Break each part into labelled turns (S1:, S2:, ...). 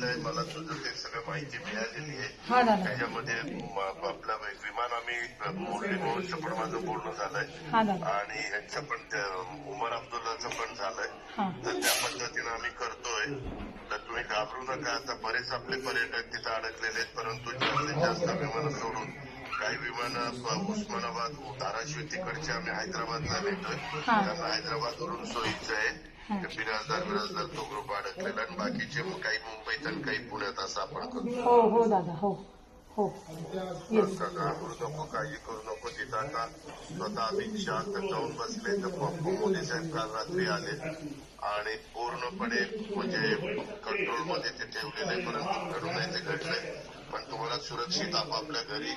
S1: मला तुझं ते सगळं माहिती मिळालेली आहे. त्याच्यामध्ये आपलं विमान आम्ही मोडली मोहनचं पण माझं बोलणं झालंय. आणि यांचं पण उमर अब्दुल्लाचं पण झालंय. तर त्या पद्धतीनं आम्ही करतोय. तर तुम्ही घाबरू नका आता बरेच आपले पर्यटक तिथं अडकलेले आहेत परंतु जास्तीत जास्त विमानं सोडून काही विमानं उस्मानाबाद धाराशिव तिकडचे आम्ही हैदराबादला नेतोय. त्यांना हैदराबादवरून सोयीचं आहे. बिराजदार बिराजदार तो ग्रुप अडकलेला आणि बाकीचे मग काही मुंबईत आणि काही पुण्यात असं आपण करतो
S2: हो हो दादा हो हो.
S1: घाबरू नको काळजी करू नको तिथं आता स्वतः अमित शहा तर जाऊन बसले तर पप्पू मोदी साहेब काल रात्री आले आणि पूर्णपणे म्हणजे कंट्रोलमध्ये ते ठेवलेले परंतु घडू नये ते घडलंय. तुम्हाला सुरक्षित आपापल्या घरी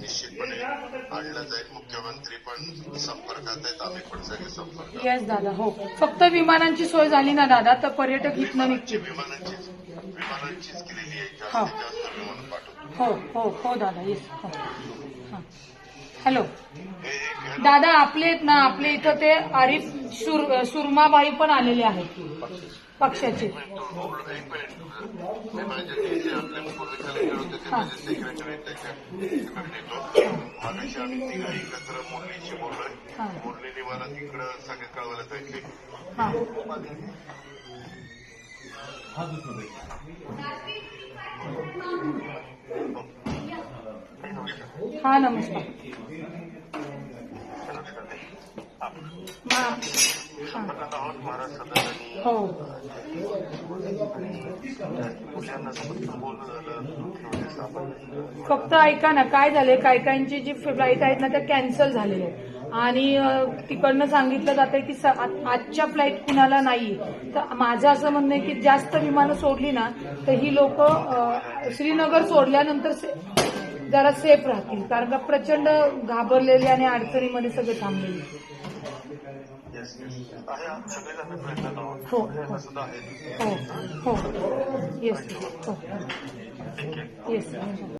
S1: निश्चितपणे आणलं जाईल. मुख्यमंत्री पण संपर्कात आहेत. आम्ही पण सगळे संपर्कात
S2: येस दादा हो. फक्त विमानांची सोय झाली ना दादा? तर पर्यटक इथनं निघतील
S1: विमानांचीच विमानांचीच केलेली आहे.
S2: हा.
S1: जास्तीत जास्त विमान पाठवतो.
S2: हो हो हो दादा येस हो. हा. हॅलो. दादा आपले आहेत ना आपले इथं ते आरिफ सुर सुरमाबाई पण आलेले आहेत. पक्षाचे हा.
S1: एकत्र मुरलीशी बोललोय
S2: हा.
S1: मुरलीने मला तिकडं सगळं कळवलं पाहिजे
S2: हा हा नमस्कार हो. फक्त ऐका ना काय झालंय? काय काहींची जी फ्लाईट आहेत ना त्या कॅन्सल झालेल्या आहेत. आणि तिकडनं सांगितलं जातंय की स- आजच्या फ्लाईट कुणाला नाही तर माझं असं म्हणणं आहे की जास्त विमानं सोडली ना तर ही लोक श्रीनगर सोडल्यानंतर से- जरा सेफ राहतील. कारण का प्रचंड घाबरलेले आणि अडचणीमध्ये सगळे थांबलेले. हो
S1: मुलांना सुद्धा आहे
S2: हो हो येस हो येस